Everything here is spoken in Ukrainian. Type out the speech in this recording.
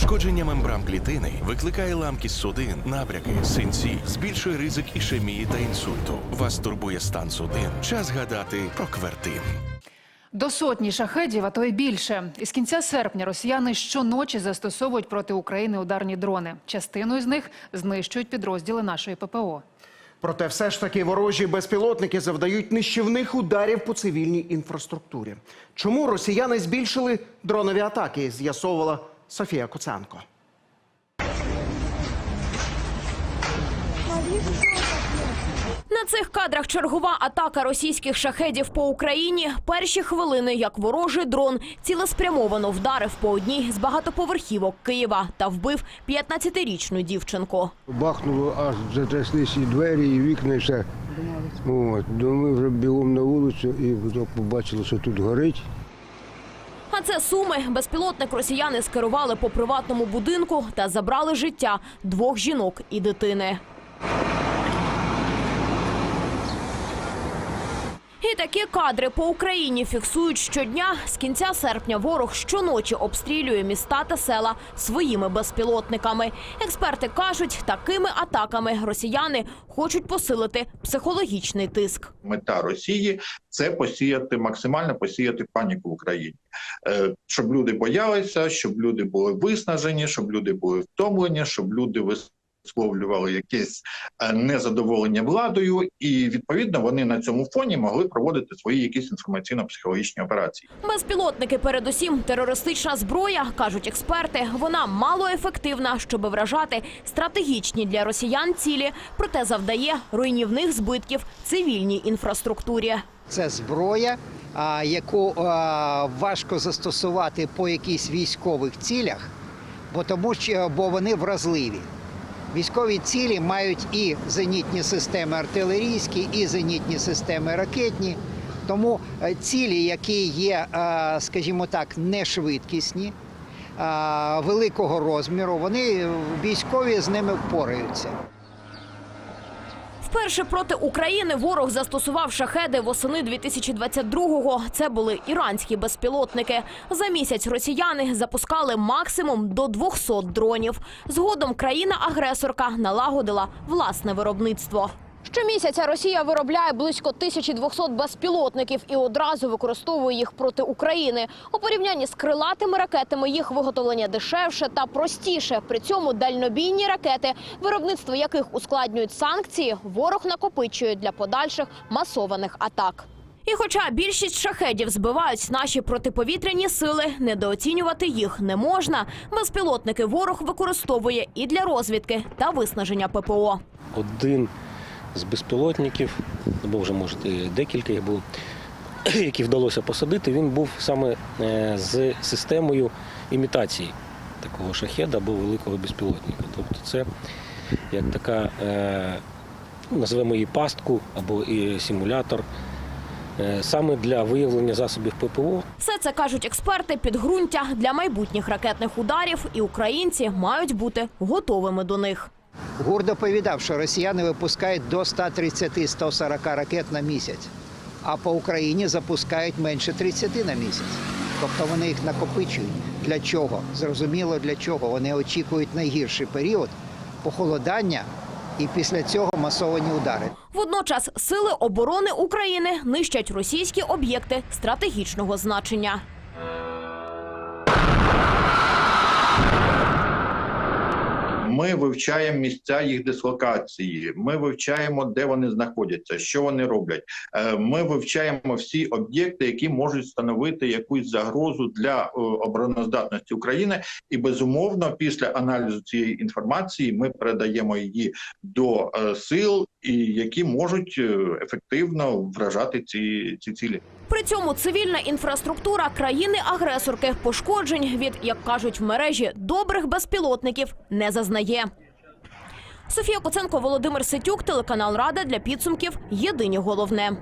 Пошкодження мембран клітини викликає ламкість судин, набряки, синці, збільшує ризик ішемії та інсульту. Вас турбує стан судин. Час гадати про квертин. До сотні шахедів, а то й більше. Із кінця серпня росіяни щоночі застосовують проти України ударні дрони. Частину з них знищують підрозділи нашої ППО. Проте все ж таки ворожі безпілотники завдають нищівних ударів по цивільній інфраструктурі. Чому росіяни збільшили дронові атаки? З'ясовувала Софія Коценко. На цих кадрах чергова атака російських шахедів по Україні. Перші хвилини, як ворожий дрон цілеспрямовано вдарив по одній з багатоповерхівок Києва та вбив 15-річну дівчинку. Бахнуло, аж затряслися і двері, і вікна, і все. От. Ну, ми вже бігом на вулицю і побачили, що тут горить. Це суми. Безпілотник росіяни скерували по приватному будинку та забрали життя двох жінок і дитини. І такі кадри по Україні фіксують щодня. З кінця серпня ворог щоночі обстрілює міста та села своїми безпілотниками. Експерти кажуть, такими атаками росіяни хочуть посилити психологічний тиск. мета Росії це посіяти максимально посіяти паніку в Україні, Е, щоб люди боялися, щоб люди були виснажені, щоб люди були втомлені, щоб люди висловлювали якесь е, незадоволення владою, і відповідно вони на цьому фоні могли проводити свої якісь інформаційно-психологічні операції. Безпілотники, передусім, терористична зброя, кажуть експерти. Вона малоефективна, щоб вражати стратегічні для росіян цілі, проте завдає руйнівних збитків цивільній інфраструктурі. Це зброя, яку важко застосувати по якихось військових цілях, бо тому що бо вони вразливі. Військові цілі мають і зенітні системи артилерійські, і зенітні системи ракетні. Тому е, цілі, які є, е, скажімо так, нешвидкісні, швидкісні, великого розміру, вони е, військові з ними впораються. Вперше проти України ворог застосував шахеди восени 2022-го. Це були іранські безпілотники. За місяць росіяни запускали максимум до 200 дронів. Згодом країна-агресорка налагодила власне виробництво. Щомісяця Росія виробляє близько 1200 безпілотників і одразу використовує їх проти України. У порівнянні з крилатими ракетами їх виготовлення дешевше та простіше. При цьому дальнобійні ракети, виробництво яких ускладнюють санкції, ворог накопичує для подальших масованих атак. І хоча більшість шахедів збивають наші протиповітряні сили, недооцінювати їх не можна. Безпілотники ворог використовує і для розвідки та виснаження ППО. один з безпілотників, або вже може декілька їх було, які вдалося посадити, він був саме е, з системою імітації такого шахеда або великого безпілотника. Тобто це як така, е, ну, називаємо її пастку або і симулятор. е, Саме для виявлення засобів ППО Все це кажуть експерти підґрунтя для майбутніх ракетних ударів, і українці мають бути готовими до них. ГУР доповідав, що росіяни випускають до 130-140 ракет на місяць, а по Україні запускають менше 30 на місяць. Тобто вони їх накопичують. Для чого? Зрозуміло для чого. Вони очікують найгірший період похолодання і після цього масовані удари. Водночас сили оборони України нищать російські об'єкти стратегічного значення. Ми вивчаємо місця їх дислокації. Ми вивчаємо, де вони знаходяться, що вони роблять. Е, Ми вивчаємо всі об'єкти, які можуть становити якусь загрозу для е, обороноздатності України. І безумовно, після аналізу цієї інформації ми передаємо її до е, сил, і які можуть ефективно вражати ці, ці цілі. При цьому цивільна інфраструктура країни-агресорки пошкоджень від, як кажуть в мережі, добрих безпілотників не зазнає. Софія Коценко, Володимир Ситюк, телеканал Рада для підсумків. Єдині головне.